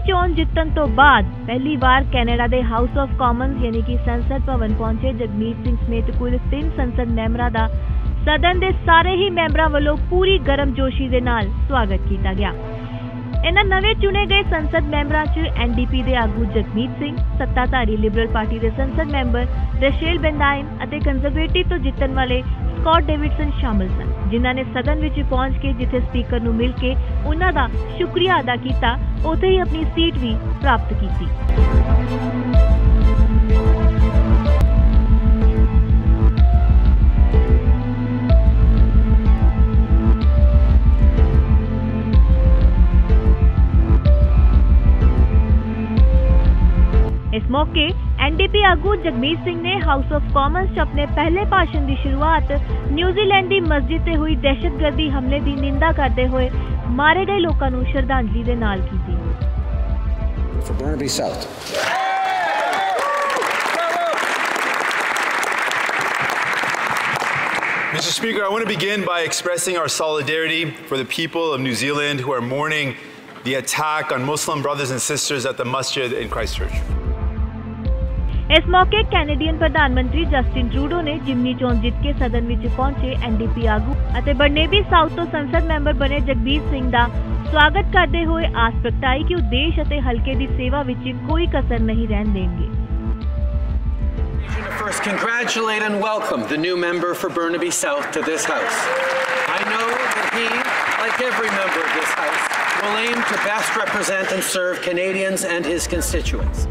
ਚੋਣ ਜਿੱਤਣ ਤੋਂ ਬਾਅਦ ਪਹਿਲੀ ਵਾਰ ਕੈਨੇਡਾ ਦੇ ਹਾਊਸ ਆਫ ਕਾਮਨਸ ਯਾਨੀ ਕਿ ਸੰਸਦ ਭਵਨ ਪਹੁੰਚੇ। ਜਗਮੀਤ ਸਿੰਘ ਸਮੇਤ ਕੁੱਲ ਤਿੰਨ ਸੰਸਦ ਮੈਂਬਰਾਂ ਦਾ ਸਦਨ ਦੇ ਸਾਰੇ ਹੀ ਮੈਂਬਰਾਂ ਵੱਲੋਂ ਪੂਰੀ ਗਰਮਜੋਸ਼ੀ ਦੇ ਨਾਲ ਸਵਾਗਤ ਕੀਤਾ ਗਿਆ। ਇਹਨਾਂ ਨਵੇਂ ਚੁਣੇ ਗਏ ਸੰਸਦ ਮੈਂਬਰਾਂ 'ਚ ਐਨਡੀਪੀ ਦੇ ਆਗੂ ਜਗਮੀਤ ਸਿੰਘ, ਸੱਤਾਧਾਰੀ ਲਿਬਰਲ ਪਾਰਟੀ ਦੇ ਸੰਸਦ ਮੈਂਬਰ ਰਸ਼ੇਲ ਬੈਂਡਾਈਨ ਅਤੇ ਕੰਜ਼ਰਵੇਟਿਵ ਤੋਂ ਜਿੱਤਣ ਵਾਲੇ ਸਕਾਟ ਡੇਵਿਡਸਨ ਸ਼ਾਮਲ ਸਨ, ਜਿਨ੍ਹਾਂ ਨੇ ਸਦਨ ਵਿੱਚ ਪਹੁੰਚ ਕੇ ਜਿੱਥੇ ਸਪੀਕਰ ਨੂੰ ਮਿਲ ਕੇ ਉਹਨਾਂ ਦਾ ਸ਼ੁਕਰੀਆ ਅਦਾ ਕੀਤਾ, ਉੱਥੇ ਹੀ ਆਪਣੀ ਸੀਟ ਵੀ ਪ੍ਰਾਪਤ ਕੀਤੀ। ਇਸ ਮੌਕੇ ਐਨਡੀਪੀ ਆਗੂ ਜਗਮੀਤ ਸਿੰਘ ਨੇ ਹਾਊਸ ਆਫ ਕਾਮਨਸ 'ਚ ਆਪਣੇ ਪਹਿਲੇ ਭਾਸ਼ਣ ਦੀ ਸ਼ੁਰੂਆਤ ਨਿਊਜ਼ੀਲੈਂਡ ਦੀ ਮਸਜਿਦ ਤੇ ਹੋਈ ਦਹਿਸ਼ਤਗਰਦੀ ਹਮਲੇ ਦੀ ਨਿੰਦਾ ਕਰਦੇ ਹੋਏ ਮਾਰੇ ਗਏ ਲੋਕਾਂ ਨੂੰ ਸ਼ਰਧਾਂਜਲੀ ਦੇ ਨਾਲ ਕੀਤੀ for Burnaby South. Mr. Speaker, I want to begin by expressing our solidarity for the people of New Zealand who are mourning the attack on Muslim brothers and sisters at the masjid in Christchurch. ਇਸ ਮੌਕੇ Canadian ਪ੍ਰਧਾਨ ਮੰਤਰੀ Justin Trudeau ਨੇ ਜਿਮਨੀ ਚੋਣ ਜਿੱਤ ਕੇ ਸਦਨ ਵਿੱਚ ਪਹੁੰਚੇ ਐਨਡੀਪੀ ਆਗੂ ਅਤੇ ਬਰਨੇਬੀ ਸਾਊਥ ਤੋਂ ਸੰਸਦ ਮੈਂਬਰ ਬਣੇ ਜਗਬੀਰ ਸਿੰਘ ਦਾ ਸਵਾਗਤ ਕਰਦੇ ਹੋਏ ਆਸ ਪ੍ਰਗਟਾਈ ਕਿ ਉਹ ਦੇਸ਼ ਅਤੇ ਹਲਕੇ ਦੀ ਸੇਵਾ ਵਿੱਚ ਕੋਈ ਕਸਰ ਨਹੀਂ ਰਹਿਣ ਦੇਣਗੇ To first congratulate and welcome the new member for Burnaby South to this House. I know that he, like every member of this House, will aim to best represent and serve Canadians and his constituents.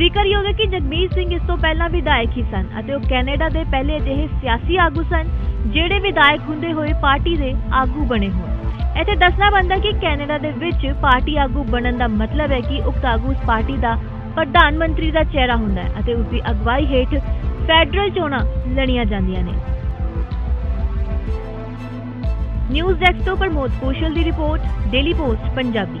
ਜ਼ਿਕਰਯੋਗ ਹੈ ਕਿ ਜਗਮੀਤ ਸਿੰਘ ਇਸ ਤੋਂ ਪਹਿਲਾਂ ਵਿਧਾਇਕ ਹੀ ਸਨ ਅਤੇ ਉਹ Canada ਦੇ ਪਹਿਲੇ ਅਜਿਹੇ ਸਿਆਸੀ ਆਗੂ ਸਨ, ਜਿਹੜੇ ਵਿਧਾਇਕ ਹੁੰਦੇ ਹੋਏ ਪਾਰਟੀ ਦੇ ਆਗੂ ਬਣੇ ਹੋਣ। ਇੱਥੇ ਦੱਸਣਾ ਬਣਦਾ ਕਿ ਕੈਨੇਡਾ ਦੇ ਵਿੱਚ ਪਾਰਟੀ ਆਗੂ ਬਣਨ ਦਾ ਮਤਲਬ ਹੈ ਕਿ ਉਕਤ ਆਗੂ ਉਸ ਪਾਰਟੀ ਦਾ ਪ੍ਰਧਾਨ ਮੰਤਰੀ ਦਾ ਚਿਹਰਾ ਹੁੰਦਾ ਹੈ ਅਤੇ ਉਸ ਦੀ ਅਗਵਾਈ ਹੇਠ ਫੈਡਰਲ ਚੋਣਾਂ ਲੜੀਆਂ ਜਾਂਦੀਆਂ ਨੇ। ਨਿਊਜ਼ ਡੈਸਕ ਤੋਂ ਪ੍ਰਮੋਦ ਕੋਸ਼ਲ ਦੀ ਰਿਪੋਰਟ, ਡੇਲੀ ਪੋਸਟ, ਪੰਜਾਬੀ।